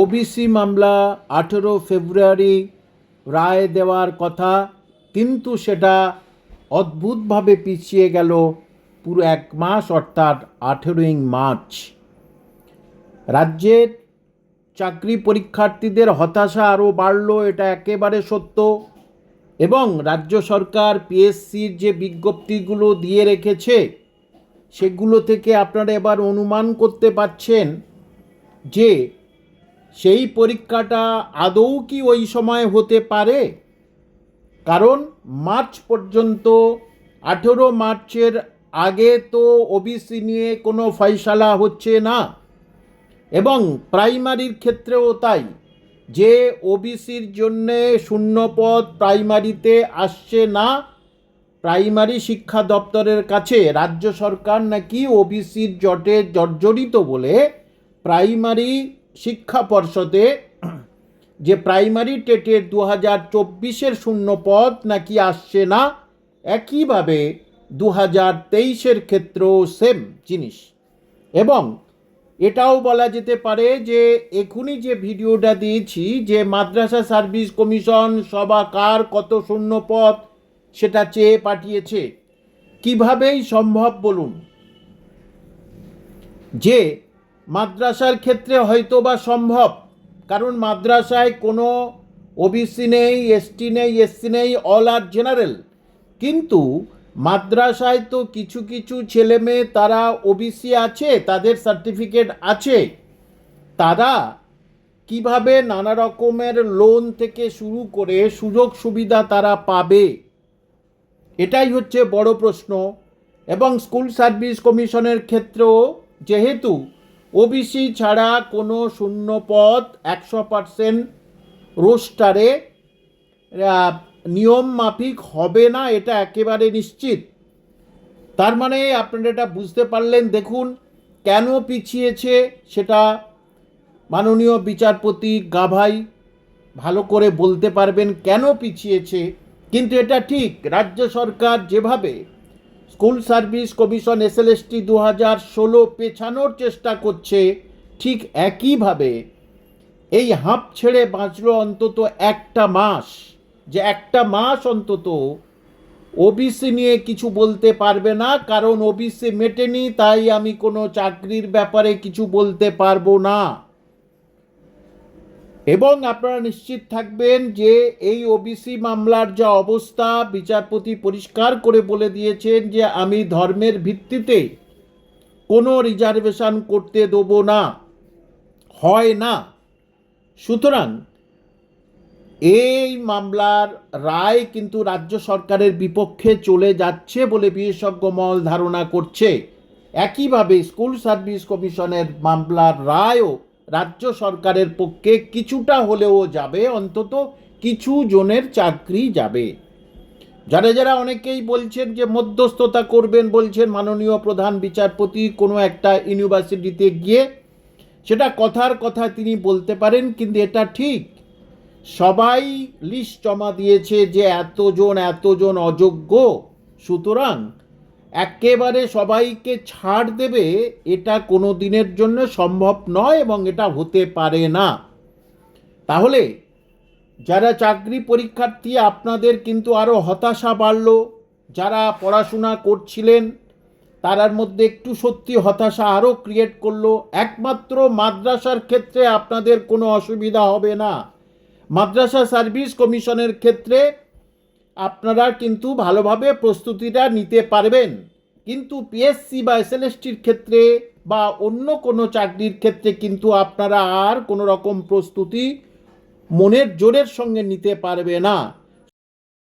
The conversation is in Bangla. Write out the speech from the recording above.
ওবিসি মামলা আঠেরো ফেব্রুয়ারি রায় দেওয়ার কথা, কিন্তু সেটা অদ্ভুতভাবে পিছিয়ে গেল পুরো এক মাস, অর্থাৎ আঠেরোই মার্চ। রাজ্যের চাকরি পরীক্ষার্থীদের হতাশা আরও বাড়ল, এটা একেবারে সত্য। এবং রাজ্য সরকার পিএসসির যে বিজ্ঞপ্তিগুলো দিয়ে রেখেছে, সেগুলো থেকে আপনারা এবার অনুমান করতে পারছেন যে সেই পরীক্ষাটা আদৌ কি ওই সময় হতে পারে? কারণ মার্চ পর্যন্ত, আঠেরো মার্চের আগে তো ওবিসি নিয়ে কোনো ফয়সালা হচ্ছে না। এবং প্রাইমারির ক্ষেত্রেও তাই। যে ওবিসির জন্যে শূন্যপদ প্রাইমারিতে আসছে না, প্রাইমারি শিক্ষা দপ্তরের কাছে রাজ্য সরকার নাকি ওবিসির জটে জর্জরিত বলে প্রাইমারি শিক্ষা পর্ষদে যে প্রাইমারি টেটের দু হাজার চব্বিশের শূন্য পদ নাকি আসছে না, একইভাবে দু হাজার তেইশের ক্ষেত্রেও সেম জিনিস। এবং এটাও বলা যেতে পারে যে এখনই যে ভিডিওটা দিয়েছি, যে মাদ্রাসা সার্ভিস কমিশন সবা কার কত শূন্য পদ সেটা চেয়ে পাঠিয়েছে। কিভাবেই সম্ভব বলুন? যে মাদ্রাসার ক্ষেত্রে হয়তো বা সম্ভব, কারণ মাদ্রাসায় কোনো ওবিসি নেই এসটি নেই এসসি নেই অল আর জেনারেল কিন্তু মাদ্রাসায় তো কিছু কিছু ছেলে মেয়ে তারা ওবিসি আছে, তাদের সার্টিফিকেট আছে। তারা কীভাবে নানা রকমের লোন থেকে শুরু করে সুযোগ সুবিধা তারা পাবে? এটাই হচ্ছে বড় প্রশ্ন। এবং স্কুল সার্ভিস কমিশনের ক্ষেত্রেও যেহেতু ওবিসি ছাড়া কোনো শূন্য পদ একশো পারসেন্ট রোস্টারে নিয়ম মাফিক হবে না, এটা একেবারে নিশ্চিত। তার মানে আপনারা এটা বুঝতে পারলেন, দেখুন কেন পিছিয়েছে সেটা মাননীয় বিচারপতি গাভাই ভালো করে বলতে পারবেন কেন পিছিয়েছে, কিন্তু এটা ঠিক, রাজ্য সরকার যেভাবে school service commission S L SLST দু হাজার ষোলো পেছানোর চেষ্টা করছে ঠিক একইভাবে। এই হাঁপ ছেড়ে বাঁচলো অন্তত একটা মাস। যে একটা মাস অন্তত ওবিসি নিয়ে কিছু বলতে পারবে না, কারণ ওবিসি মেটেনি, তাই আমি কোনো চাকরির ব্যাপারে কিছু বলতে পারব না। এবং আপনারা নিশ্চিত থাকবেন যে এই ওবিসি মামলার যা অবস্থা বিচারপতি পরিষ্কার করে বলে দিয়েছেন যে আমি ধর্মের ভিত্তিতে কোনো রিজার্ভেশন করতে দেবো না, হয় না। সুতরাং এই মামলার রায় কিন্তু রাজ্য সরকারের বিপক্ষে চলে যাচ্ছে বলে বিশেষজ্ঞ মহল ধারণা করছে। একইভাবে স্কুল সার্ভিস কমিশনের মামলার রায়ও রাজ্য সরকারের পক্ষে কিছুটা হলেও যাবে, অন্তত কিছু জনের চাকরি যাবে। যারা যারা অনেকেই বলছেন যে মধ্যস্থতা করবেন বলছেন মাননীয় প্রধান বিচারপতি কোনো একটা ইউনিভার্সিটিতে গিয়ে, সেটা কথার কথা তিনি বলতে পারেন, কিন্তু এটা ঠিক। সবাই লিস্ট জমা দিয়েছে যে এতজন এতজন অযোগ্য। সুতরাং একেবারে সবাইকে ছাড় দেবে, এটা কোনো দিনের জন্য সম্ভব নয় এবং এটা হতে পারে না। তাহলে, যারা চাকরি পরীক্ষার্থী, আপনাদের কিন্তু আরও হতাশা বাড়ল। যারা পড়াশোনা করছিলেন, তারার মধ্যে একটু সত্যি হতাশা আরও ক্রিয়েট করল। একমাত্র মাদ্রাসার ক্ষেত্রে আপনাদের কোনো অসুবিধা হবে না। মাদ্রাসা সার্ভিস কমিশনের ক্ষেত্রে আপনারা কিন্তু ভালোভাবে প্রস্তুতিটা নিতে পারবেন। কিন্তু পিএসসি বা এস এসএলএসটির ক্ষেত্রে বা অন্য কোনো চাকরির ক্ষেত্রে কিন্তু আপনারা আর কোনো রকম প্রস্তুতি মনের জোরের সঙ্গে নিতে পারবে না।